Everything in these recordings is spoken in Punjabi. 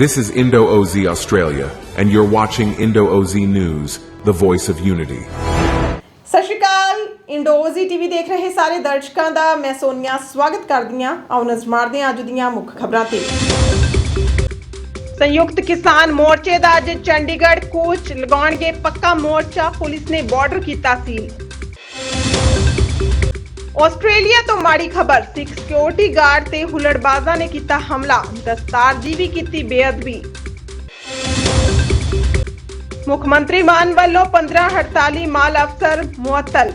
This is Indo OZ Australia, and you're watching Indo OZ News, the voice of unity. ਸਤਿ ਸ਼੍ਰੀ ਅਕਾਲ। ਇੰਡੋਜ਼ੀ ਟੀਵੀ ਦੇਖ ਰਹੇ ਸਾਰੇ ਦਰਸ਼ਕਾਂ ਦਾ ਮੈਂ ਸੋਨੀਆ ਸਵਾਗਤ ਕਰਦੀ ਹਾਂ। ਆਓ ਨਜ਼ਰ ਮਾਰਦੇ ਹਾਂ ਅੱਜ ਦੀਆਂ ਮੁੱਖ ਖਬਰਾਂ ਤੇ। ਸੰਯੁਕਤ ਕਿਸਾਨ ਮੋਰਚੇ ਦਾ ਅੱਜ ਚੰਡੀਗੜ੍ਹ ਕੂਚ ਲਗਾਉਣਗੇ ਪੱਕਾ ਮੋਰਚਾ। ਪੁਲਿਸ ਨੇ ਬਾਰਡਰ ਕੀਤਾ ਸੀਲ ਆਸਟ੍ਰੇਲੀਆ ਤੋਂ ਮਾੜੀ ਖਬਰ। ਸਿੱਖ ਸਿਕਿਉਰਿਟੀ ਗਾਰਡ ਤੇ ਹੁੱਲੜਬਾਜ਼ਾਂ ਨੇ ਕੀਤਾ ਹਮਲਾ। ਦਸਤਾਰ ਦੀ ਵੀ ਕੀਤੀ ਬੇਅਦਬੀ। ਮੁੱਖ ਮੰਤਰੀ ਮਾਨ ਵੱਲੋਂ 15 ਹੜਤਾਲੀ ਮਾਲ ਅਫਸਰ ਮੁਅੱਤਲ।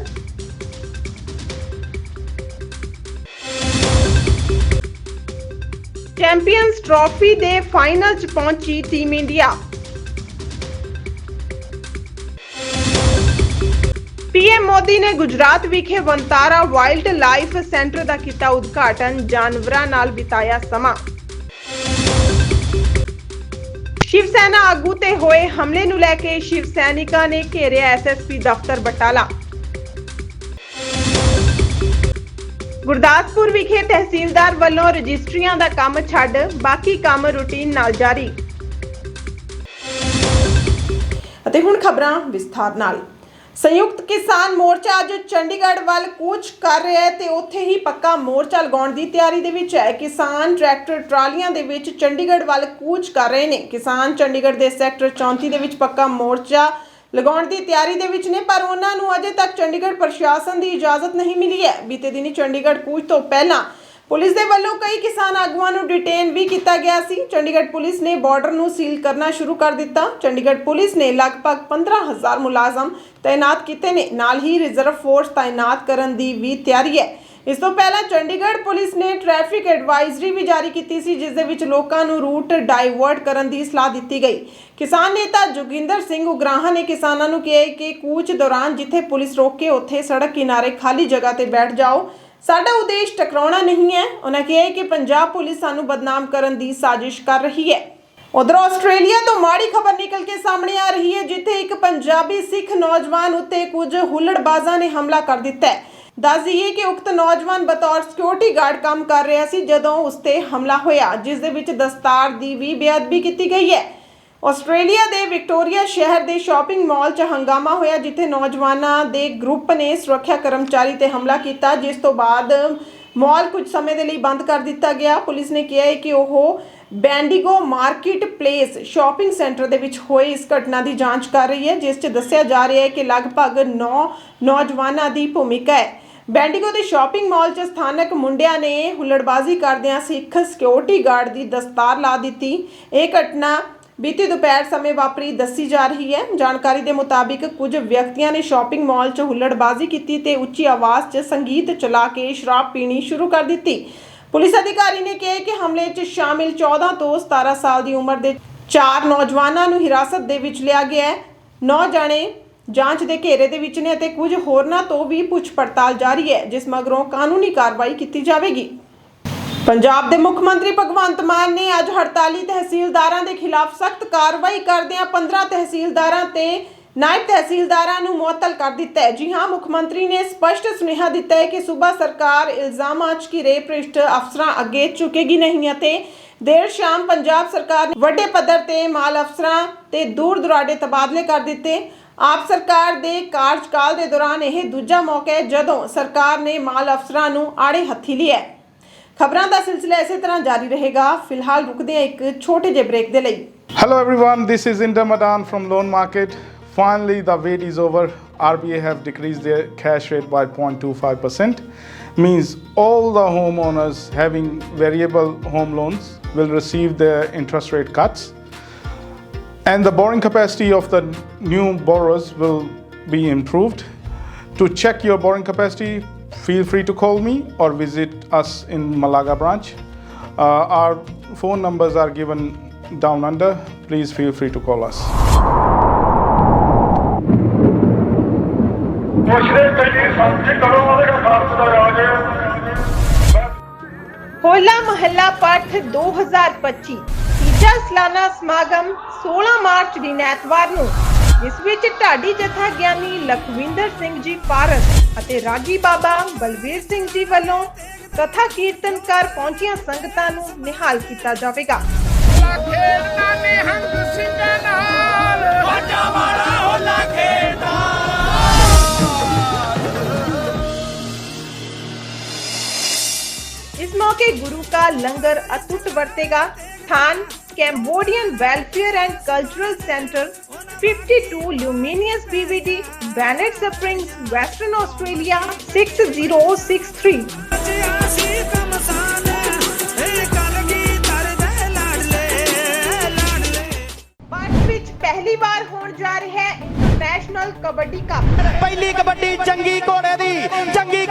ਚੈਂਪੀਅਨਸ ਟਰਾਫੀ ਦੇ ਫਾਈਨਲ 'ਚ ਪਹੁੰਚੀ ਟੀਮ ਇੰਡੀਆ। ਪੀਐਮ ਮੋਦੀ ਨੇ ਗੁਜਰਾਤ ਵਿਖੇ ਵੰਤਾਰਾ ਵਾਈਲਡ ਲਾਈਫ ਸੈਂਟਰ ਦਾ ਕੀਤਾ ਉਦਘਾਟਨ, ਜਾਨਵਰਾਂ ਨਾਲ ਬਿਤਾਇਆ ਸਮਾਂ। ਸ਼ਿਵ ਸੈਨਾ ਆਗੂ ਤੇ ਹੋਏ ਹਮਲੇ ਨੂੰ ਲੈ ਕੇ ਸ਼ਿਵ ਸੈਨਿਕਾਂ ਨੇ ਘੇਰਿਆ ਐਸਐਸਪੀ ਦਫ਼ਤਰ ਬਟਾਲਾ। ਗੁਰਦਾਸਪੁਰ ਵਿਖੇ ਤਹਿਸੀਲਦਾਰ ਵੱਲੋਂ ਰਜਿਸਟਰੀਆਂ ਦਾ ਕੰਮ ਛੱਡ, ਬਾਕੀ ਕੰਮ ਰੁਟੀਨ ਨਾਲ ਜਾਰੀ। ਅਤੇ ਹੁਣ ਖਬਰਾਂ ਵਿਸਥਾਰ ਨਾਲ। ਸੰਯੁਕਤ ਕਿਸਾਨ ਮੋਰਚਾ ਅੱਜ ਚੰਡੀਗੜ੍ਹ ਵੱਲ ਕੂਚ ਕਰ ਰਿਹਾ ਹੈ ਤੇ ਉੱਥੇ ਹੀ ਪੱਕਾ ਮੋਰਚਾ ਲਗਾਉਣ ਦੀ ਤਿਆਰੀ ਦੇ ਵਿੱਚ ਹੈ। ਕਿਸਾਨ ਟਰੈਕਟਰ ਟਰਾਲੀਆਂ ਦੇ ਵਿੱਚ ਚੰਡੀਗੜ੍ਹ ਵੱਲ ਕੂਚ ਕਰ ਰਹੇ ਨੇ। ਕਿਸਾਨ ਚੰਡੀਗੜ੍ਹ ਦੇ ਸੈਕਟਰ 34 ਦੇ ਵਿੱਚ ਪੱਕਾ ਮੋਰਚਾ ਲਗਾਉਣ ਦੀ ਤਿਆਰੀ ਦੇ ਵਿੱਚ ਨੇ, ਪਰ ਉਹਨਾਂ ਨੂੰ ਅਜੇ ਤੱਕ ਚੰਡੀਗੜ੍ਹ ਪ੍ਰਸ਼ਾਸਨ ਦੀ ਇਜਾਜ਼ਤ ਨਹੀਂ ਮਿਲੀ ਹੈ। ਬੀਤੇ ਦਿਨੀ ਚੰਡੀਗੜ੍ਹ ਕੂਚ ਤੋਂ ਪਹਿਲਾਂ ਪੁਲਿਸ ਦੇ ਵੱਲੋਂ ਕਈ ਕਿਸਾਨ ਆਗੂਆਂ ਨੂੰ ਡਿਟੇਨ ਵੀ ਕੀਤਾ ਗਿਆ ਸੀ। ਚੰਡੀਗੜ੍ਹ ਪੁਲਿਸ ਨੇ ਬਾਰਡਰ ਨੂੰ ਸੀਲ ਕਰਨਾ ਸ਼ੁਰੂ ਕਰ ਦਿੱਤਾ। ਚੰਡੀਗੜ੍ਹ ਪੁਲਿਸ ਨੇ ਲਗਭਗ 15000 ਮੁਲਾਜ਼ਮ ਤਾਇਨਾਤ ਕੀਤੇ ਨੇ। ਨਾਲ ਹੀ ਰਿਜ਼ਰਵ ਫੋਰਸ ਤਾਇਨਾਤ ਕਰਨ ਦੀ ਵੀ ਤਿਆਰੀ ਹੈ। ਇਸ ਤੋਂ ਪਹਿਲਾਂ ਚੰਡੀਗੜ੍ਹ ਪੁਲਿਸ ਨੇ ਟ੍ਰੈਫਿਕ ਐਡਵਾਈਜ਼ਰੀ ਵੀ ਜਾਰੀ ਕੀਤੀ ਸੀ, ਜਿਸ ਦੇ ਵਿੱਚ ਲੋਕਾਂ ਨੂੰ ਰੂਟ ਡਾਈਵਰਟ ਕਰਨ ਦੀ ਸਲਾਹ ਦਿੱਤੀ ਗਈ। ਕਿਸਾਨ ਨੇਤਾ ਜੋਗਿੰਦਰ ਸਿੰਘ ਉਗਰਾਹਾਂ ਨੇ ਕਿਸਾਨਾਂ ਨੂੰ ਕਿਹਾ ਕਿ ਕੂਚ ਦੌਰਾਨ ਜਿੱਥੇ ਪੁਲਿਸ ਰੋਕੇ, ਉੱਥੇ ਸੜਕ ਕਿਨਾਰੇ ਖਾਲੀ ਜਗ੍ਹਾ ਤੇ ਬੈਠ ਜਾਓ। ਸਾਡਾ ਉਦੇਸ਼ ਟਕਰਾਉਣਾ ਨਹੀਂ ਹੈ। ਉਹਨਾਂ ਕਿਹਾ ਕਿ ਪੰਜਾਬ ਪੁਲਿਸ ਸਾਨੂੰ ਬਦਨਾਮ ਕਰਨ ਦੀ ਸਾਜ਼ਿਸ਼ ਕਰ ਰਹੀ ਹੈ। ਉਧਰ ਆਸਟ੍ਰੇਲੀਆ ਤੋਂ ਮਾੜੀ ਖਬਰ ਨਿਕਲ ਕੇ ਸਾਹਮਣੇ ਆ ਰਹੀ ਹੈ, ਜਿੱਥੇ ਇੱਕ ਪੰਜਾਬੀ ਸਿੱਖ ਨੌਜਵਾਨ ਉੱਤੇ ਕੁਝ ਹੁੱਲੜਬਾਜ਼ਾਂ ਨੇ ਹਮਲਾ ਕਰ ਦਿੱਤਾ ਹੈ। ਦੱਸ ਦਈਏ ਕਿ ਉਕਤ ਨੌਜਵਾਨ ਬਤੌਰ ਸਿਕਿਉਰਿਟੀ ਗਾਰਡ ਕੰਮ ਕਰ ਰਿਹਾ ਸੀ, ਜਦੋਂ ਉਸ ਤੇ ਹਮਲਾ ਹੋਇਆ, ਜਿਸ ਦੇ ਵਿੱਚ ਦਸਤਾਰ ਦੀ ਵੀ ਬੇਅਦਬੀ ਕੀਤੀ ਗਈ ਹੈ। ਆਸਟ੍ਰੇਲੀਆ ਦੇ ਵਿਕਟੋਰੀਆ ਸ਼ਹਿਰ ਦੇ ਸ਼ਾਪਿੰਗ ਮਾਲ 'ਚ ਹੰਗਾਮਾ ਹੋਇਆ, ਜਿੱਥੇ ਨੌਜਵਾਨਾਂ ਦੇ ਗਰੁੱਪ ਨੇ ਸੁਰੱਖਿਆ ਕਰਮਚਾਰੀ ਤੇ ਹਮਲਾ ਕੀਤਾ, ਜਿਸ ਤੋਂ ਬਾਅਦ ਮਾਲ ਕੁਝ ਸਮੇਂ ਦੇ ਲਈ ਬੰਦ ਕਰ ਦਿੱਤਾ ਗਿਆ। ਪੁਲਿਸ ਨੇ ਕਿਹਾ ਹੈ ਕਿ ਉਹ Bendigo market place shopping centre ਦੇ ਵਿੱਚ ਹੋਈ ਇਸ ਘਟਨਾ ਦੀ ਜਾਂਚ ਕਰ ਰਹੀ ਹੈ, ਜਿਸ 'ਚ ਦੱਸਿਆ ਜਾ ਰਿਹਾ ਹੈ ਕਿ ਲਗਭਗ 9 ਨੌਜਵਾਨਾਂ ਦੀ ਭੂਮਿਕਾ ਹੈ। ਬੈਂਡੀਗੋ ਦੇ ਸ਼ਾਪਿੰਗ ਮਾਲ 'ਚ ਸਥਾਨਕ ਮੁੰਡਿਆਂ ਨੇ ਹੁੱਲੜਬਾਜ਼ੀ ਕਰਦਿਆਂ ਸਿੱਖ ਸਿਕਿਉਰਿਟੀ ਗਾਰਡ ਦੀ ਦਸਤਾਰ ਲਾ ਦਿੱਤੀ। ਇਹ ਘਟਨਾ ਬੀਤੀ ਦੁਪਹਿਰ ਸਮੇਂ ਵਾਪਰੀ ਦੱਸੀ ਜਾ ਰਹੀ ਹੈ। ਜਾਣਕਾਰੀ ਦੇ ਮੁਤਾਬਿਕ ਕੁਝ ਵਿਅਕਤੀਆਂ ਨੇ ਸ਼ਾਪਿੰਗ ਮਾਲ 'ਚ ਹੁੱਲੜਬਾਜ਼ੀ ਕੀਤੀ ਤੇ ਉੱਚੀ ਆਵਾਜ਼ 'ਚ ਸੰਗੀਤ ਚਲਾ ਕੇ ਸ਼ਰਾਬ ਪੀਣੀ ਸ਼ੁਰੂ ਕਰ ਦਿੱਤੀ। ਪੁਲਿਸ ਅਧਿਕਾਰੀ ਨੇ ਕਿਹਾ ਕਿ ਹਮਲੇ 'ਚ ਸ਼ਾਮਿਲ 14 ਤੋਂ 17 ਸਾਲ ਦੀ ਉਮਰ ਦੇ ਚਾਰ ਨੌਜਵਾਨਾਂ ਨੂੰ ਹਿਰਾਸਤ ਦੇ ਵਿੱਚ ਲਿਆ ਗਿਆ ਹੈ। ਨੌ ਜਾਣੇ ਜਾਂਚ ਦੇ ਘੇਰੇ ਦੇ ਵਿੱਚ ਨੇ ਅਤੇ ਕੁਝ ਹੋਰਨਾਂ ਤੋਂ ਵੀ ਪੁੱਛ ਪੜਤਾਲ ਜਾਰੀ ਹੈ, ਜਿਸ ਮਗਰੋਂ ਕਾਨੂੰਨੀ ਕਾਰਵਾਈ ਕੀਤੀ ਜਾਵੇਗੀ। ਪੰਜਾਬ ਦੇ ਮੁੱਖ ਮੰਤਰੀ ਭਗਵੰਤ ਮਾਨ ਨੇ ਅੱਜ ਹੜਤਾਲੀ ਤਹਿਸੀਲਦਾਰਾਂ ਦੇ ਖਿਲਾਫ ਸਖਤ ਕਾਰਵਾਈ ਕਰਦਿਆਂ 15 ਤਹਿਸੀਲਦਾਰਾਂ ਤੇ ਨਾਇਬ ਤਹਿਸੀਲਦਾਰਾਂ ਨੂੰ ਮੁਅੱਤਲ ਕਰ ਦਿੱਤਾ ਹੈ। ਜੀ ਹਾਂ, ਮੁੱਖ ਮੰਤਰੀ ਨੇ ਸਪਸ਼ਟ ਸੁਨੇਹਾ ਦਿੱਤਾ ਹੈ ਕਿ ਸੂਬਾ ਸਰਕਾਰ ਇਲਜ਼ਾਮਾਂ 'ਚ ਘਿਰੇ ਭ੍ਰਿਸ਼ਟ ਅਫਸਰਾਂ ਅੱਗੇ ਝੁਕੇਗੀ ਨਹੀਂ ਅਤੇ ਦੇਰ ਸ਼ਾਮ ਪੰਜਾਬ ਸਰਕਾਰ ਨੇ ਵੱਡੇ ਪੱਧਰ ਤੇ ਮਾਲ ਅਫਸਰਾਂ ਤੇ ਦੂਰ ਦੁਰਾਡੇ ਤਬਾਦਲੇ ਕਰ ਦਿੱਤੇ। ਆਪ ਸਰਕਾਰ ਦੇ ਕਾਰਜਕਾਲ ਦੇ ਦੌਰਾਨ ਇਹ ਦੂਜਾ ਮੌਕਾ ਹੈ ਜਦੋਂ ਸਰਕਾਰ ਨੇ ਮਾਲ ਅਫਸਰਾਂ ਨੂੰ ਆੜੇ ਹੱਥੀ ਲਿਆ ਖਬਰਾਂ ਦਾ ਸਿਲਸਿਲਾ ਇਸੇ ਤਰ੍ਹਾਂ ਜਾਰੀ ਰਹੇਗਾ ਫਿਲਹਾਲ ਰੁਕਦੇ ਹਾਂ ਇੱਕ ਛੋਟੇ ਜਿਹੇ ਬ੍ਰੇਕ ਦੇ ਲਈ Hello everyone, this is Inder Madan from Loan Market. Finally, the wait is over. RBA have decreased their cash rate by 0.25%. Means all the homeowners having variable home loans will receive their interest rate cuts. And the borrowing capacity of the new borrowers will be improved. To check your borrowing capacity, feel free to call me or visit us in Malaga branch. Uh, our phone numbers are given down under. Please feel free to call us. ਮੁਸ਼ਰੇ ਕਈ ਸੰਤ ਕਰੋ ਉਹਦੇ ਖਾਲਸ ਦਾ ਰਾਜ ਹੋਲਾ ਮਹੱਲਾ ਪਾਠ 2025 ਤੀਜਾ ਸਾਲਾਨਾ ਸਮਾਗਮ 16 ਮਾਰਚ ਦਿਨ ਐਤਵਾਰ ਨੂੰ ਜਿਸ ਵਿੱਚ ਢਾਡੀ ਜਥਾ ਗਿਆਨੀ ਲਖਵਿੰਦਰ ਸਿੰਘ ਜੀ ਪਾਰਸ ਅਤੇ ਰਾਗੀ ਬਾਬਾ ਬਲਵੀਰ ਸਿੰਘ ਜੀ ਵੱਲੋਂ ਕਥਾ ਕੀਰਤਨ ਕਰ ਪਹੁੰਚੀਆਂ ਸੰਗਤਾਂ ਨੂੰ ਨਿਹਾਲ ਕੀਤਾ ਜਾਵੇਗਾ ਹੋਲਾ ਖੇਡਣਾ ਨਿਹੰਗ ਸਿੰਘਾਂ ਨਾਲ ਵਾਜਾ ਵਾਲਾ ਹੋਲਾ ਖੇਡਦਾ इस मौके गुरु का लंगर अटूट बरतेगा स्थान Cambodian Welfare and Cultural Centre 52 two Luminous B V D Bennett Springs Western Australia 6063 पहली बार होने जा रही इंटरनेशनल कबड्डी कप पहली कबड्डी चंगी घोड़े दी चंगी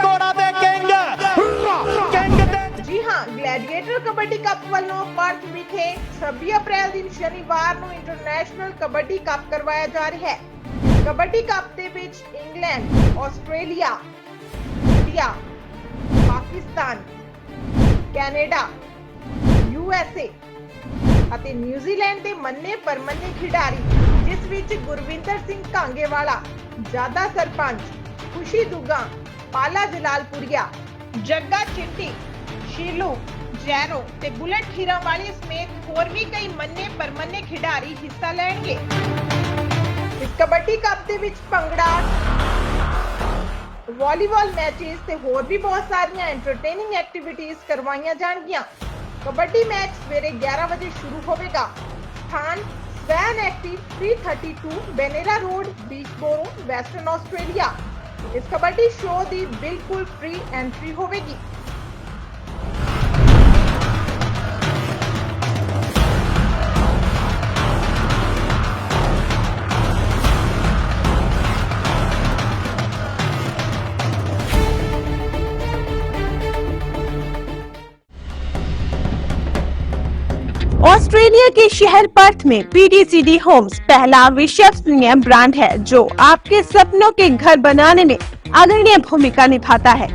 ਕਬੱਡੀ ਕੱਪ ਵੱਲੋਂ ਪਰਥ ਵਿਖੇ 26 ਅਪ੍ਰੈਲ ਦਿਨ ਸ਼ਨੀਵਾਰ ਨੂੰ ਇੰਟਰਨੈਸ਼ਨਲ ਕਬੱਡੀ ਕੱਪ ਕਰਵਾਇਆ ਜਾ ਰਿਹਾ ਹੈ। ਕਬੱਡੀ ਕੱਪ ਦੇ ਵਿੱਚ England, Australia, India, Pakistan, Canada, U S A ਅਤੇ ਨਿਊਜ਼ੀਲੈਂਡ ਦੇ ਮੰਨੇ ਪਰਮੰਨੇ ਖਿਡਾਰੀ, ਜਿਸ ਵਿੱਚ ਗੁਰਵਿੰਦਰ ਸਿੰਘ ਕਾਂਗੇਵਾਲਾ, ਜਾਦਾ ਸਰਪੰਚ, ਖੁਸ਼ੀ ਦੁੱਗਾ, ਪਾਲਾ ਜਲਾਲਪੁਰੀਆ, ਜੱਗਾ ਚਿੱਟੀ, ਸ਼ੀਲੂ ਜੈਰੋ ਤੇ ਬੁਲਟ ਖੀਰਾ ਵਾਲੀ ਸਮੇਤ ਹੋਰ ਵੀ ਕਈ ਮੰਨੇ ਪਰਮੰਨੇ ਖਿਡਾਰੀ ਹਿੱਸਾ ਲੈਣਗੇ। ਕਬੱਡੀ ਕੱਪ ਦੇ ਵਿੱਚ ਭੰਗੜਾ, ਵਾਲੀਬਾਲ ਮੈਚਸ ਤੇ ਹੋਰ ਵੀ ਬਹੁਤ ਸਾਰੀਆਂ ਐਂਟਰਟੇਨਿੰਗ ਐਕਟੀਵਿਟੀਜ਼ ਕਰਵਾਈਆਂ ਜਾਣਗੀਆਂ। ਕਬੱਡੀ ਮੈਚ ਸਵੇਰੇ 11 ਵਜੇ ਸ਼ੁਰੂ ਹੋਵੇਗਾ। ਸਥਾਨ Swan Active 332 Benara road Beechboro Western Australia. ਇਸ ਕਬੱਡੀ ਸ਼ੋਅ ਦੀ ਬਿਲਕੁਲ ਫ੍ਰੀ ਐਂਟਰੀ ਹੋਵੇਗੀ। ऑस्ट्रेलिया के शहर पर्थ में पीडीसीडी होम्स पहला विश्वसनीय ब्रांड है, जो आपके सपनों के घर बनाने में अग्रणी भूमिका निभाता है।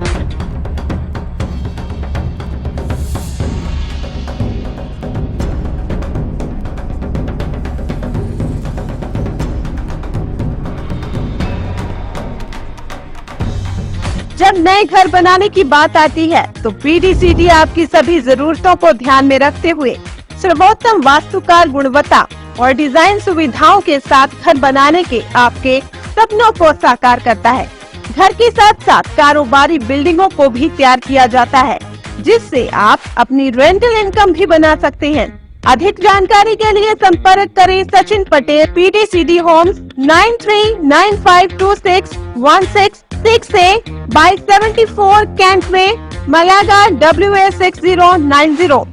जब नए घर बनाने की बात आती है तो पीडीसीडी आपकी सभी जरूरतों को ध्यान में रखते हुए सर्वोत्तम वास्तुकार गुणवत्ता और डिज़ाइन सुविधाओं के साथ घर बनाने के आपके सपनों को साकार करता है। घर के साथ साथ कारोबारी बिल्डिंगों को भी तैयार किया जाता है, जिससे आप अपनी रेंटल इनकम भी बना सकते हैं। अधिक जानकारी के लिए संपर्क करें Sachin Patel P T C D homes nine three nine five two six one six six A by seventy four Kent Way Malaga W A six zero nine zero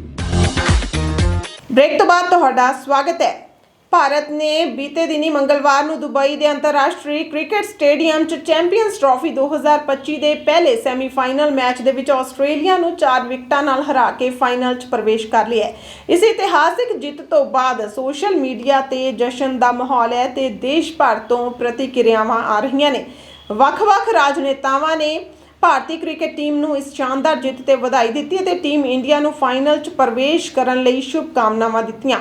break ਤੋਂ ਬਾਅਦ ਤੁਹਾਡਾ ਸਵਾਗਤ ਹੈ। ਭਾਰਤ ਨੇ ਬੀਤੇ ਦਿਨੀ ਮੰਗਲਵਾਰ ਨੂੰ ਦੁਬਈ ਦੇ ਅੰਤਰਰਾਸ਼ਟਰੀ ਕ੍ਰਿਕਟ ਸਟੇਡੀਅਮ 'ਚ ਚੈਂਪੀਅਨਸ ਟਰਾਫੀ 2025 ਦੇ ਪਹਿਲੇ ਸੈਮੀਫਾਈਨਲ ਮੈਚ ਦੇ ਵਿੱਚ ਆਸਟ੍ਰੇਲੀਆ ਨੂੰ 4 ਵਿਕਟਾਂ ਨਾਲ ਹਰਾ ਕੇ ਫਾਈਨਲ 'ਚ ਪ੍ਰਵੇਸ਼ ਕਰ ਲਿਆ ਇਸ ਇਤਿਹਾਸਿਕ ਜਿੱਤ ਤੋਂ ਬਾਅਦ ਸੋਸ਼ਲ ਮੀਡੀਆ ਤੇ ਜਸ਼ਨ ਦਾ ਮਾਹੌਲ ਹੈ ਤੇ ਦੇਸ਼ ਭਰ ਤੋਂ ਪ੍ਰਤੀਕਿਰਿਆਵਾਂ ਆ ਰਹੀਆਂ ਨੇ। ਵੱਖ-ਵੱਖ ਰਾਜਨੇਤਾਵਾਂ ਨੇ ਭਾਰਤੀ ਕ੍ਰਿਕਟ ਟੀਮ ਨੂੰ ਇਸ ਸ਼ਾਨਦਾਰ ਜਿੱਤ ਤੇ ਵਧਾਈ ਦਿੱਤੀ ਅਤੇ ਟੀਮ ਇੰਡੀਆ ਨੂੰ ਫਾਈਨਲ 'ਚ ਪ੍ਰਵੇਸ਼ ਕਰਨ ਲਈ ਸ਼ੁਭ ਕਾਮਨਾਵਾਂ ਦਿੱਤੀਆਂ।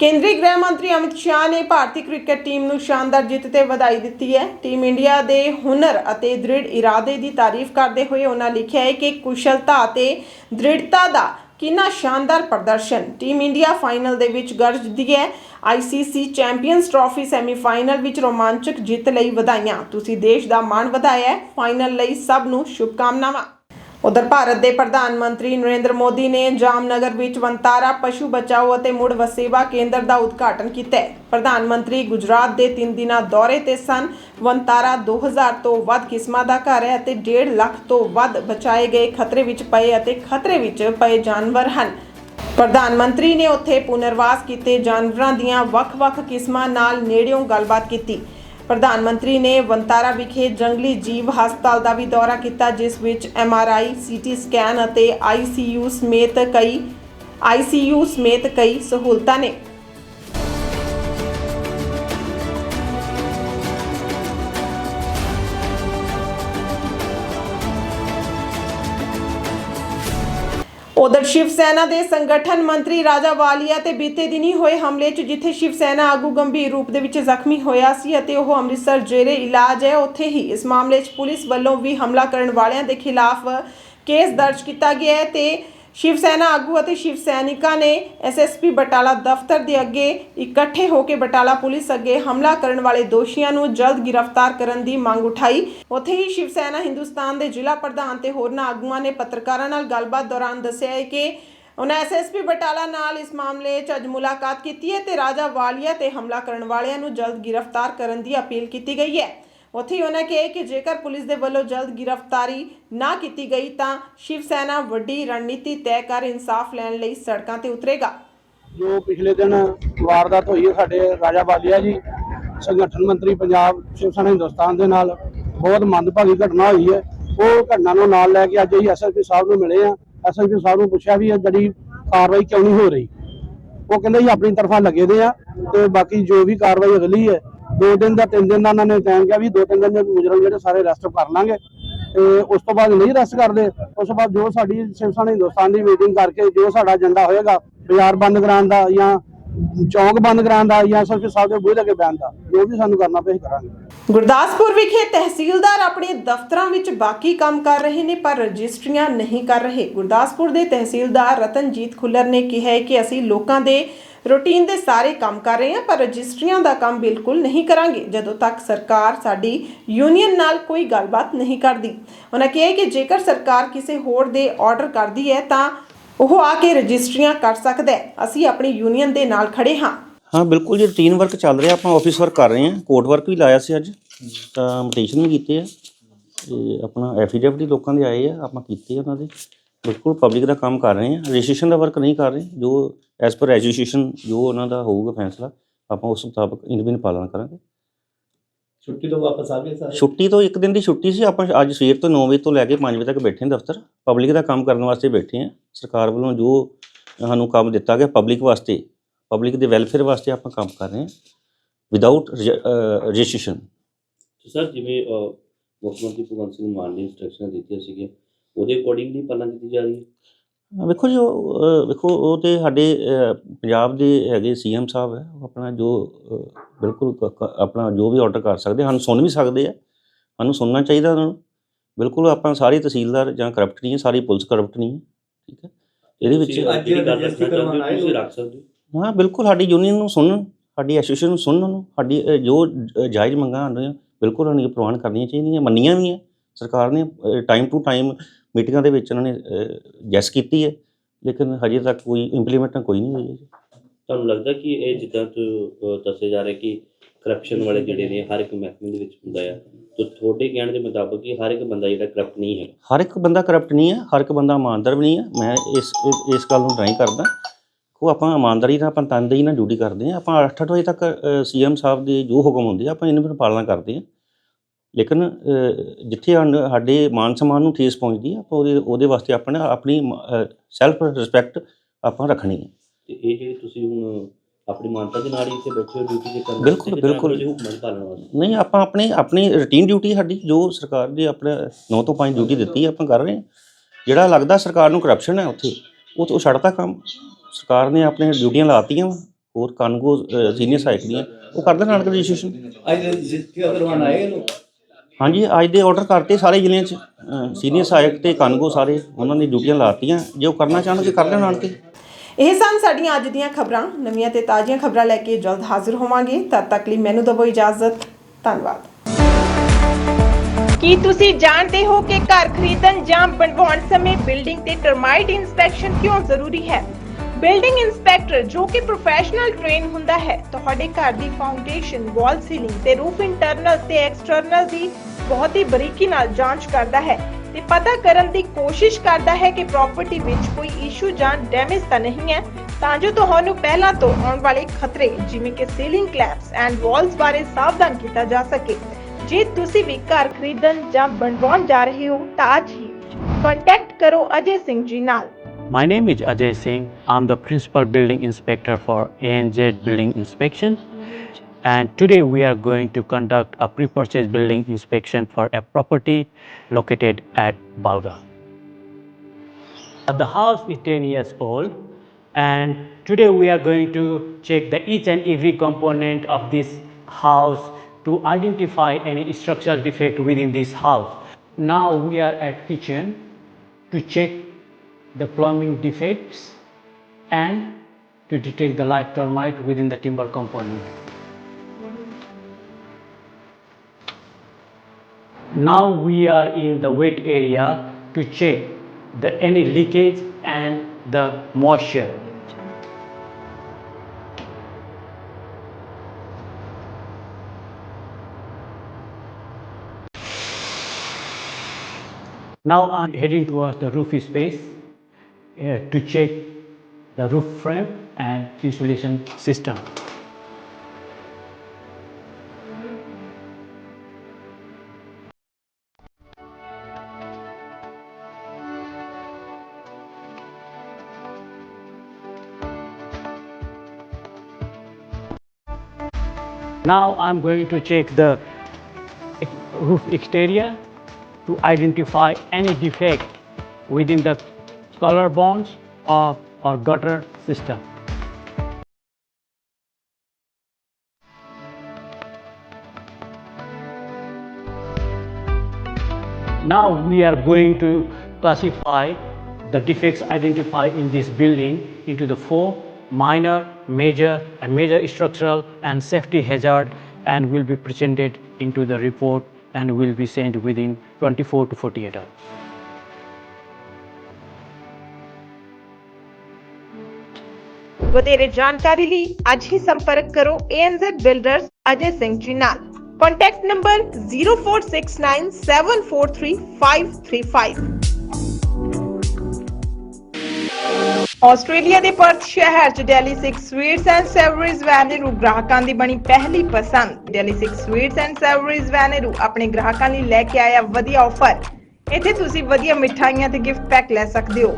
ਕੇਂਦਰੀ ਗ੍ਰਹਿ ਮੰਤਰੀ ਅਮਿਤ ਸ਼ਾਹ ਨੇ ਭਾਰਤੀ ਕ੍ਰਿਕਟ ਟੀਮ ਨੂੰ ਸ਼ਾਨਦਾਰ ਜਿੱਤ ਤੇ ਵਧਾਈ ਦਿੱਤੀ ਹੈ। ਟੀਮ ਇੰਡੀਆ ਦੇ ਹੁਨਰ ਅਤੇ ਦ੍ਰਿੜ ਇਰਾਦੇ ਦੀ ਤਾਰੀਫ ਕਰਦੇ ਹੋਏ ਉਹਨਾਂ ਲਿਖਿਆ ਹੈ ਕਿ ਕੁਸ਼ਲਤਾ ਅਤੇ ਦ੍ਰਿੜਤਾ ਦਾ ਕਿੰਨਾ ਸ਼ਾਨਦਾਰ ਪ੍ਰਦਰਸ਼ਨ ਟੀਮ ਇੰਡੀਆ ਫਾਈਨਲ ਦੇ ਵਿੱਚ ਗਰਜਦੀ ਹੈ। ਆਈਸੀਸੀ ਚੈਂਪੀਅਨਸ ਟਰਾਫੀ ਸੈਮੀਫਾਈਨਲ ਵਿੱਚ ਰੋਮਾਂਚਕ ਜਿੱਤ ਲਈ ਵਧਾਈਆਂ। ਤੁਸੀਂ ਦੇਸ਼ ਦਾ ਮਾਣ ਵਧਾਇਆ ਫਾਈਨਲ ਲਈ ਸਭ ਨੂੰ ਸ਼ੁਭਕਾਮਨਾਵਾਂ। ਉਧਰ ਭਾਰਤ ਦੇ ਪ੍ਰਧਾਨ ਮੰਤਰੀ ਨਰਿੰਦਰ ਮੋਦੀ ਨੇ ਜਾਮਨਗਰ ਵਿੱਚ ਵੰਤਾਰਾ ਪਸ਼ੂ ਬਚਾਓ ਅਤੇ ਮੁੜ ਵਸੇਵਾ ਕੇਂਦਰ ਦਾ ਉਦਘਾਟਨ ਕੀਤਾ ਹੈ। ਪ੍ਰਧਾਨ ਮੰਤਰੀ ਗੁਜਰਾਤ ਦੇ 3 ਦਿਨਾਂ ਦੌਰੇ ਤੇ ਸਨ। ਵੰਤਾਰਾ 2000 ਤੋਂ ਵੱਧ ਕਿਸਮਾਂ ਦਾ ਘਰ ਹੈ ਅਤੇ 1.5 ਲੱਖ ਤੋਂ ਵੱਧ ਬਚਾਏ ਗਏ ਖਤਰੇ ਵਿੱਚ ਪਏ ਅਤੇ ਖਤਰੇ ਵਿੱਚ ਪਏ ਜਾਨਵਰ ਹਨ। ਪ੍ਰਧਾਨ ਮੰਤਰੀ ਨੇ ਉੱਥੇ ਪੁਨਰਵਾਸ ਕੀਤੇ ਜਾਨਵਰਾਂ ਦੀਆਂ ਵੱਖ-ਵੱਖ ਕਿਸਮਾਂ ਨਾਲ ਨੇੜਿਓਂ ਗੱਲਬਾਤ ਕੀਤੀ। ਪ੍ਰਧਾਨ ਮੰਤਰੀ ਨੇ ਵੰਤਾਰਾ ਵਿਖੇ ਜੰਗਲੀ ਜੀਵ ਹਸਪਤਾਲ ਦਾ ਵੀ ਦੌਰਾ ਕੀਤਾ, ਜਿਸ ਵਿੱਚ ਐਮਆਰਆਈ ਸੀਟੀ ਸਕੈਨ ਅਤੇ ਆਈਸੀਯੂ ਸਮੇਤ ਕਈ ਆਈਸੀਯੂ ਸਮੇਤ ਕਈ ਸਹੂਲਤਾਂ ਨੇ। ਉਧਰ ਸ਼ਿਵ ਸੈਨਾ ਦੇ ਸੰਗਠਨ ਮੰਤਰੀ ਰਾਜਾ ਵਾਲੀਆ ਤੇ ਬੀਤੇ ਦਿਨੀ ਹੋਏ ਹਮਲੇ 'ਚ ਜਿੱਥੇ ਸ਼ਿਵ ਸੈਨਾ ਆਗੂ ਗੰਭੀਰ ਰੂਪ ਦੇ ਵਿੱਚ ਜ਼ਖਮੀ ਹੋਇਆ ਸੀ ਅਤੇ ਉਹ ਅੰਮ੍ਰਿਤਸਰ ਜੇਰੇ ਇਲਾਜ ਹੈ, ਉੱਥੇ ਹੀ ਇਸ ਮਾਮਲੇ 'ਚ ਪੁਲਿਸ ਵੱਲੋਂ ਵੀ ਹਮਲਾ ਕਰਨ ਵਾਲਿਆਂ ਦੇ ਖਿਲਾਫ ਕੇਸ ਦਰਜ ਕੀਤਾ ਗਿਆ ਹੈ ਤੇ ਸ਼ਿਵ ਸੈਨਾ ਆਗੂ ਅਤੇ ਸ਼ਿਵ ਸੈਨਿਕਾਂ ਨੇ ਐਸਐਸਪੀ ਬਟਾਲਾ ਦਫ਼ਤਰ ਦੇ ਅੱਗੇ ਇਕੱਠੇ ਹੋ ਕੇ ਬਟਾਲਾ ਪੁਲਿਸ ਅੱਗੇ ਹਮਲਾ ਕਰਨ ਵਾਲੇ ਦੋਸ਼ੀਆਂ ਨੂੰ ਜਲਦ ਗ੍ਰਿਫਤਾਰ ਕਰਨ ਦੀ ਮੰਗ ਉਠਾਈ। ਉੱਥੇ ਹੀ ਸ਼ਿਵ ਸੈਨਾ ਹਿੰਦੁਸਤਾਨ ਦੇ ਜ਼ਿਲ੍ਹਾ ਪ੍ਰਧਾਨ ਤੇ ਹੋਰਨਾਂ ਆਗੂਆਂ ਨੇ ਪੱਤਰਕਾਰਾਂ ਨਾਲ ਗੱਲਬਾਤ ਦੌਰਾਨ ਦੱਸਿਆ ਹੈ ਕਿ ਉਹਨਾਂ ਐਸਐਸਪੀ ਬਟਾਲਾ ਨਾਲ ਇਸ ਮਾਮਲੇ 'ਚ ਅੱਜ ਮੁਲਾਕਾਤ ਕੀਤੀ ਹੈ ਤੇ ਰਾਜਾ ਵਾਲੀਆ ਤੇ ਹਮਲਾ ਕਰਨ ਵਾਲਿਆਂ ਨੂੰ ਜਲਦ ਗ੍ਰਿਫਤਾਰ ਕਰਨ ਦੀ ਅਪੀਲ ਕੀਤੀ ਗਈ ਹੈ। ਉੱਥੇ ਹੀ ਉਹਨਾਂ ਕਿਹਾ ਕਿ ਜੇਕਰ ਪੁਲਿਸ ਦੇ ਵੱਲੋਂ ਜਲਦ ਗ੍ਰਿਫਤਾਰੀ ਨਾ ਕੀਤੀ ਗਈ ਤਾਂ ਸ਼ਿਵ ਸੈਨਾ ਵੱਡੀ ਰਣਨੀਤੀ ਤੈਅ ਕਰ ਇਨਸਾਫ ਲੈਣ ਲਈ ਸੜਕਾਂ ਤੇ ਉਤਰੇਗਾ। ਜੋ ਪਿਛਲੇ ਦਿਨ ਵਾਰਦਾਤ ਹੋਈ ਹੈ ਸਾਡੇ ਰਾਜਾ ਬਾਲੀਆ ਜੀ, ਸੰਗਠਨ ਮੰਤਰੀ ਪੰਜਾਬ ਸ਼ਿਵ ਸੈਨਾ ਹਿੰਦੁਸਤਾਨ ਦੇ ਨਾਲ, ਬਹੁਤ ਮੰਦਭਾਗੀ ਘਟਨਾ ਹੋਈ ਹੈ। ਉਹ ਘਟਨਾ ਨੂੰ ਨਾਲ ਲੈ ਕੇ ਅੱਜ ਅਸੀਂ ਐਸਐਸਪੀ ਸਾਹਿਬ ਨੂੰ ਮਿਲੇ ਆ ਐਸਐਸਪੀ ਸਾਹਿਬ ਨੂੰ ਪੁੱਛਿਆ ਵੀ ਇਹ ਜਿਹੜੀ ਕਾਰਵਾਈ ਕਿਉਂ ਨਹੀਂ ਹੋ ਰਹੀ? ਉਹ ਕਹਿੰਦੇ ਜੀ ਆਪਣੀ ਤਰਫਾ ਲੱਗੇ ਦੇ ਆ ਤੇ ਬਾਕੀ ਜੋ ਵੀ ਕਾਰਵਾਈ ਅਗਲੀ ਹੈ ਦੋ ਦਿਨ ਦਾ ਤਿੰਨ ਦਿਨ ਦਾ ਉਹਨਾਂ ਨੇ ਟਾਈਮ ਕਿਹਾ ਵੀ ਦੋ ਤਿੰਨ ਦਿਨ ਦੇ ਮੁਜਰਮ ਜਿਹੜੇ ਸਾਰੇ ਅਰੈਸਟ ਕਰ ਲਾਂਗੇ। ਤੇ ਉਸ ਤੋਂ ਬਾਅਦ ਨਹੀਂ ਅਰੈਸਟ ਕਰਦੇ। ਉਸ ਤੋਂ ਬਾਅਦ ਜੋ ਸਾਡੀ ਸ਼ਿਵ ਸੈਨਾ ਹਿੰਦੁਸਤਾਨ ਦੀ ਮੀਟਿੰਗ ਕਰਕੇ ਜੋ ਸਾਡਾ ਏਜੰਡਾ ਹੋਏਗਾ, ਬਾਜ਼ਾਰ ਬੰਦ ਕਰਾਉਣ ਦਾ ਜਾਂ ਚੌਂਕ ਬੰਦ ਕਰਾਉਣ ਦਾ ਜਾਂ ਸਰਕਿਟ ਸਾਹਿਬ ਦੇ ਬੂਹੇ ਲੱਗੇ ਬੈਣ ਦਾ, ਜੋ ਵੀ ਸਾਨੂੰ ਕਰਨਾ ਪਏ ਕਰਾਂਗੇ। ਗੁਰਦਾਸਪੁਰ ਵਿਖੇ ਤਹਿਸੀਲਦਾਰ ਆਪਣੇ ਦਫ਼ਤਰਾਂ ਵਿੱਚ ਬਾਕੀ ਕੰਮ ਕਰ ਰਹੇ ਨੇ, ਪਰ ਰਜਿਸਟਰੀਆਂ ਨਹੀਂ ਕਰ ਰਹੇ। ਗੁਰਦਾਸਪੁਰ ਦੇ ਤਹਿਸੀਲਦਾਰ ਰਤਨਜੀਤ ਖੁੱਲਰ ਨੇ ਕਿਹਾ ਕਿ ਅਸੀਂ ਲੋਕਾਂ ਦੇ ਰੂਟੀਨ ਦੇ ਸਾਰੇ ਕੰਮ ਕਰ ਰਹੇ ਹਾਂ, ਪਰ ਰਜਿਸਟਰੀਆਂ ਦਾ ਕੰਮ ਬਿਲਕੁਲ ਨਹੀਂ ਕਰਾਂਗੇ, ਜਦੋਂ ਤੱਕ ਸਰਕਾਰ ਸਾਡੀ ਯੂਨੀਅਨ ਨਾਲ ਕੋਈ ਗੱਲਬਾਤ ਨਹੀਂ ਕਰਦੀ। ਉਹਨਾਂ ਕਿਹਾ ਕਿ ਜੇਕਰ ਸਰਕਾਰ ਕਿਸੇ ਹੋਰ ਦੇ ਆਰਡਰ ਕਰਦੀ ਹੈ, ਤਾਂ ਉਹ ਆ ਕੇ ਰਜਿਸਟਰੀਆਂ ਕਰ ਸਕਦਾ ਹੈ। ਅਸੀਂ ਆਪਣੀ ਯੂਨੀਅਨ ਦੇ ਨਾਲ ਖੜੇ ਹਾਂ। ਹਾਂ, ਬਿਲਕੁਲ ਜੀ, ਰੂਟੀਨ ਵਰਕ ਚੱਲ ਰਿਹਾ, ਆਪਾਂ ਆਫਿਸ ਵਰਕ ਕਰ ਰਹੇ ਹਾਂ। ਕੋਰਟ ਵਰਕ ਵੀ ਲਾਇਆ ਸੀ ਅੱਜ। ਤਾਂ ਮਟੀਸ਼ਨ ਵੀ ਕੀਤੇ ਆ। ਤੇ ਆਪਣਾ ਐਫੀਡੇਵਿਟ ਲੋਕਾਂ ਦੇ ਆਏ ਆ, ਆਪਾਂ ਕੀਤੇ ਉਹਨਾਂ ਦੇ। ਬਿਲਕੁਲ ਪਬਲਿਕ ਦਾ ਕੰਮ ਕਰ ਰਹੇ ਹਾਂ। ਰਜਿਸਟ੍ਰੇਸ਼ਨ ਦਾ ਵਰਕ ਨਹੀਂ ਕਰ ਰਹੇ। ਜੋ ਐਸ ਪਰ ਐਜੂਕੇਸ਼ਨ ਜੋ ਉਹਨਾਂ ਦਾ ਹੋਊਗਾ ਫੈਸਲਾ ਆਪਾਂ ਉਸ ਮੁਤਾਬਕ ਇਨਵਿਨ ਪਾਲਣਾ ਕਰਾਂਗੇ। ਛੁੱਟੀ ਤੋਂ ਵਾਪਸ ਆ ਗਏ ਸਾਰੇ? ਛੁੱਟੀ ਤੋਂ ਇੱਕ ਦਿਨ ਦੀ ਛੁੱਟੀ ਸੀ। ਆਪਾਂ ਅੱਜ ਸਵੇਰ ਤੋਂ 9 ਵਜੇ ਤੋਂ ਲੈ ਕੇ 5 ਵਜੇ ਤੱਕ ਬੈਠੇ ਹਾਂ ਦਫ਼ਤਰ। ਪਬਲਿਕ ਦਾ ਕੰਮ ਕਰਨ ਵਾਸਤੇ ਬੈਠੇ ਹਾਂ। ਸਰਕਾਰ ਵੱਲੋਂ ਜੋ ਸਾਨੂੰ ਕੰਮ ਦਿੱਤਾ ਗਿਆ ਪਬਲਿਕ ਵਾਸਤੇ ਪਬਲਿਕ ਦੇ ਵੈਲਫੇਅਰ ਵਾਸਤੇ ਆਪਾਂ ਕੰਮ ਕਰ ਰਹੇ ਹਾਂ। ਵਿਦਆਊਟ ਰਜਿਸਟ੍ਰੇਸ਼ਨ ਸਰ ਜਿਵੇਂ ਮੁੱਖ ਮੰਤਰੀ ਭਗਵੰਤ ਸਿੰਘ ਮਾਨ ਨੇ ਇੰਸਟਰਕਸ਼ਨ ਦਿੱਤੀਆਂ ਸੀਗੀਆਂ। ਉਹਦੇ ਅਕੋਰਡਿੰਗਲੀ ਪਾਲਣਾ ਕੀਤੀ ਜਾ ਰਹੀ ਹੈ। ਵੇਖੋ ਜੀ ਵੇਖੋ ਉਹ ਤੇ ਸਾਡੇ ਪੰਜਾਬ ਦੇ ਹੈਗੇ ਸੀਐਮ ਸਾਹਿਬ ਹੈ ਉਹ ਆਪਣਾ ਜੋ ਬਿਲਕੁਲ ਆਪਣਾ ਜੋ ਵੀ ਆਰਡਰ ਕਰ ਸਕਦੇ ਸਾਨੂੰ ਸੁਣ ਵੀ ਸਕਦੇ ਆ ਸਾਨੂੰ ਸੁਣਨਾ ਚਾਹੀਦਾ ਉਹਨਾਂ ਨੂੰ। ਬਿਲਕੁਲ ਆਪਾਂ ਸਾਰੇ ਤਹਿਸੀਲਦਾਰ ਜਾਂ ਕਰਪਟ ਨਹੀਂ ਹੈ ਸਾਰੀ ਪੁਲਿਸ ਕਰਪਟ ਨਹੀਂ ਹੈ ਠੀਕ ਹੈ। ਇਹਦੇ ਵਿੱਚ ਜਿਹੜੀ ਗੱਲ ਹੋ ਤੁਸੀਂ ਰੱਖ ਸਕਦੇ ਹੋ। ਹਾਂ ਬਿਲਕੁਲ ਸਾਡੀ ਯੂਨੀਅਨ ਨੂੰ ਸੁਣਨ ਸਾਡੀ ਐਸੋਸੀਏਸ਼ਨ ਨੂੰ ਸੁਣਨ ਉਹਨੂੰ ਸਾਡੀ ਜ- ਜਾਇਜ਼ ਮੰਗਾਂ ਹਨ ਬਿਲਕੁਲ ਉਹਨਾਂ ਨੂੰ ਪ੍ਰਵਾਨ ਕਰਨੀਆਂ ਚਾਹੀਦੀਆਂ ਮੰਨੀਆਂ ਵੀ ਹੈ। ਸਰਕਾਰ ਨੇ ਟਾਈਮ ਟੂ ਟਾਈਮ ਮੀਟਿੰਗਾਂ ਦੇ ਵਿੱਚ ਉਹਨਾਂ ਨੇ ਜੈਸ ਕੀਤੀ ਹੈ ਲੇਕਿਨ ਹਜੇ ਤੱਕ ਕੋਈ ਇੰਪਲੀਮੈਂਟ ਕੋਈ ਨਹੀਂ ਹੋਈ ਹੈ ਜੀ। ਤੁਹਾਨੂੰ ਲੱਗਦਾ ਕਿ ਇਹ ਜਿੱਦਾਂ ਤੋਂ ਦੱਸਿਆ ਜਾ ਰਿਹਾ ਕਿ ਕਰਪਸ਼ਨ ਵਾਲੇ ਜਿਹੜੇ ਨੇ ਹਰ ਇੱਕ ਮਹਿਕਮੇ ਦੇ ਵਿੱਚ ਹੁੰਦਾ ਆ ਤਾਂ ਤੁਹਾਡੇ ਕਹਿਣ ਦੇ ਮੁਤਾਬਕ ਕਿ ਹਰ ਇੱਕ ਬੰਦਾ ਜਿਹੜਾ ਕਰਪਟ ਨਹੀਂ ਹੈ ਹਰ ਇੱਕ ਬੰਦਾ ਕਰਪਟ ਨਹੀਂ ਹੈ ਹਰ ਇੱਕ ਬੰਦਾ ਇਮਾਨਦਾਰ ਵੀ ਨਹੀਂ ਹੈ। ਮੈਂ ਇਸ ਇਸ- ਗੱਲ ਨੂੰ ਡਰਾਈ ਕਰਦਾ। ਉਹ ਆਪਾਂ ਇਮਾਨਦਾਰੀ ਨਾਲ ਆਪਾਂ ਤਨਦੇਹੀ ਨਾਲ ਡਿਊਟੀ ਕਰਦੇ ਹਾਂ। ਆਪਾਂ 8-8 ਵਜੇ ਤੱਕ ਸੀਐਮ ਸਾਹਿਬ ਦੇ ਜੋ ਹੁਕਮ ਹੁੰਦੇ ਆ ਆਪਾਂ ਇਹਨਾਂ ਦੀ ਪਾਲਣਾ ਕਰਦੇ ਹਾਂ। ਲੇਕਿਨ ਜਿੱਥੇ ਸਾਡੇ ਮਾਨ ਸਨਮਾਨ ਨੂੰ ਠੇਸ ਪਹੁੰਚਦੀ ਹੈ ਆਪਾਂ ਉਹਦੇ ਉਹਦੇ ਵਾਸਤੇ ਆਪਣੇ ਆਪਣੀ ਸੈਲਫ ਰਿਸਪੈਕਟ ਆਪਾਂ ਰੱਖਣੀ ਹੈ ਤੇ ਇਹ ਜਿਹੜੀ ਤੁਸੀਂ ਹੁਣ ਆਪਣੀ ਮਾਨਤਾ ਦੇ ਨਾਲ ਹੀ ਇੱਥੇ ਬੈਠੇ ਹੋ ਡਿਊਟੀ ਤੇ ਕਰਨ ਬਿਲਕੁਲ, ਬਿਲਕੁਲ। ਹੁਕਮਾਂ ਦੀ ਪਾਲਣਾ ਵਾਸਤੇ ਨਹੀਂ ਆਪਾਂ ਆਪਣੀ ਆਪਣੀ ਰੂਟੀਨ ਡਿਊਟੀ ਸਾਡੀ ਜੋ ਸਰਕਾਰ ਦੀ ਆਪਣੇ 9 ਤੋਂ 5 ਡਿਊਟੀ ਦਿੱਤੀ ਹੈ ਆਪਾਂ ਕਰ ਰਹੇ ਹਾਂ ਜਿਹੜਾ ਲੱਗਦਾ ਸਰਕਾਰ ਨੂੰ ਕਰਪਸ਼ਨ ਹੈ ਉੱਥੇ ਉਹ ਉਹ ਛੱਡਤਾ ਕੰਮ ਸਰਕਾਰ ਨੇ ਆਪਣੇ ਡਿਊਟੀਆਂ ਲਾਤੀਆਂ ਵਾਂ। ਹੋਰ ਕਾਨੂੰਗੋ ਸੀਨੀਅਰ ਸਹਾਇਕ ਦੀਆਂ ਉਹ ਕਰਦੇ ਨਾਲ ਰਜਿਸਟ੍ਰੇਸ਼ਨ ਹਾਂਜੀ ਅੱਜ ਦੇ ਆਰਡਰ ਕਰਤੇ ਸਾਰੇ ਜ਼ਿਲ੍ਹਿਆਂ 'ਚ ਸੀਨੀਅਰ ਸਹਾਇਕ ਤੇ ਕਾਨੂੰਗੋ ਸਾਰੇ ਉਹਨਾਂ ਦੀ ਡਿਊਟੀਆਂ ਲਾਤੀਆਂ। ਜੇ ਉਹ ਕਰਨਾ ਚਾਹਣਗੇ ਕਰ ਲੈਣ ਆਣ ਕੇ ਇਹ ਸਨ ਸਾਡੀਆਂ ਅੱਜ ਦੀਆਂ ਖਬਰਾਂ। ਨਵੀਆਂ ਤੇ ਤਾਜ਼ੀਆਂ ਖਬਰਾਂ ਲੈ ਕੇ ਜਲਦ ਹਾਜ਼ਰ ਹੋਵਾਂਗੇ। ਤਦ ਤੱਕ ਲਈ ਮੈਨੂੰ ਦਵੋ ਇਜਾਜ਼ਤ। ਧੰਨਵਾਦ। ਕੀ ਤੁਸੀਂ ਜਾਣਦੇ ਹੋ ਕਿ ਘਰ ਖਰੀਦਣ ਜਾਂ ਬਣਵਾਉਣ ਸਮੇਂ ਬਿਲਡਿੰਗ ਤੇ ਟਰਮਾਈਟ ਇਨਸਪੈਕਸ਼ਨ ਕਿਉਂ ਜ਼ਰੂਰੀ ਹੈ? ਬਿਲਡਿੰਗ ਇਨਸਪੈਕਟਰ ਜੋ ਕਿ ਪ੍ਰੋਫੈਸ਼ਨਲ ਟ੍ਰੇਨ ਹੁੰਦਾ ਹੈ ਤੁਹਾਡੇ ਘਰ ਦੀ ਫਾਊਂਡੇਸ਼ਨ ਵਾਲ ਸੀਲਿੰਗ ਤੇ ਰੂਫ ਇੰਟਰਨਲ ਤੇ ਐਕਸਟਰਨਲ ਦੀ ਬਹੁਤ ਹੀ ਬਰੀਕੀ ਨਾਲ ਜਾਂਚ ਕਰਦਾ ਹੈ ਤੇ ਪਤਾ ਕਰਨ ਦੀ ਕੋਸ਼ਿਸ਼ ਕਰਦਾ ਹੈ ਕਿ ਪ੍ਰਾਪਰਟੀ ਵਿੱਚ ਕੋਈ ਇਸ਼ੂ ਜਾਂ ਡੈਮੇਜ ਤਾਂ ਨਹੀਂ ਹੈ, ਤਾਂ ਜੋ ਤੁਹਾਨੂੰ ਪਹਿਲਾਂ ਤੋਂ ਆਉਣ ਵਾਲੇ ਖਤਰੇ ਜਿਵੇਂ ਕਿ ਸੀਲਿੰਗ ਕਲੈਪਸ ਐਂਡ ਵਾਲਸ ਬਾਰੇ ਸਾਵਧਾਨ ਕੀਤਾ ਜਾ ਸਕੇ ਜੇ ਤੁਸੀਂ ਵੀ ਘਰ ਖਰੀਦਣ ਜਾਂ ਬਣਵਾਉਣ ਜਾ ਰਹੇ ਹੋ, ਤਾਂ ਅੱਜ ਹੀ ਕੰਟੈਕਟ ਕਰੋ ਅਜੇ ਸਿੰਘ ਜੀ ਨਾਲ My name is Ajay Singh. I'm the Principal Building Inspector for ANZ Building Inspection. And today we are going to conduct a pre-purchase building inspection for a property located at Balga. The house is 10 years old and today we are going to check the each and every component of this house to identify any structural defect within this house. Now we are at kitchen to check the plumbing defects and to detect the live termite within the timber component. Now we are in the wet area to check the any leakage and the moisture. Now I'm heading towards the roof space uh, to check the roof frame and insulation system. Now I'm going to check the roof exterior to identify any defect within the color bonds of our gutter system. Now we are going to classify the defects identified in this building into the four minor, major and major structural and safety hazard and will be presented into the report and will be sent within 24 to 48 hours. વધેરે જાણકારી લી આજે ही ANZ builders Ajay Singh ચિનાલ contact number Australia ਦੇ ਪਰਥ ਸ਼ਹਿਰ 'ਚ Delhi 6 sweets and savouries Wanneroo ਗ੍ਰਾਹਕਾਂ ਦੀ ਬਣੀ ਪਹਿਲੀ ਪਸੰਦ। Delhi 6 sweets and savouries Wanneroo ਆਪਣੇ ਗ੍ਰਾਹਕਾਂ ਲਈ ਲੈ ਕੇ ਆਇਆ ਵਧੀਆ ਆਫਰ ਇੱਥੇ ਤੁਸੀਂ ਵਧੀਆ ਮਿਠਾਈਆਂ ਤੇ ਗਿਫਟ ਪੈਕ ਲੈ ਸਕਦੇ ਹੋ।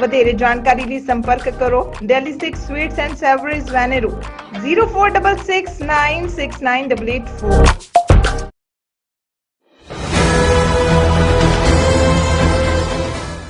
ਵਧੇਰੇ ਜਾਣਕਾਰੀ ਲਈ ਸੰਪਰਕ ਕਰੋ Delhi 6 Sweets and Savories Vaneru 0466969884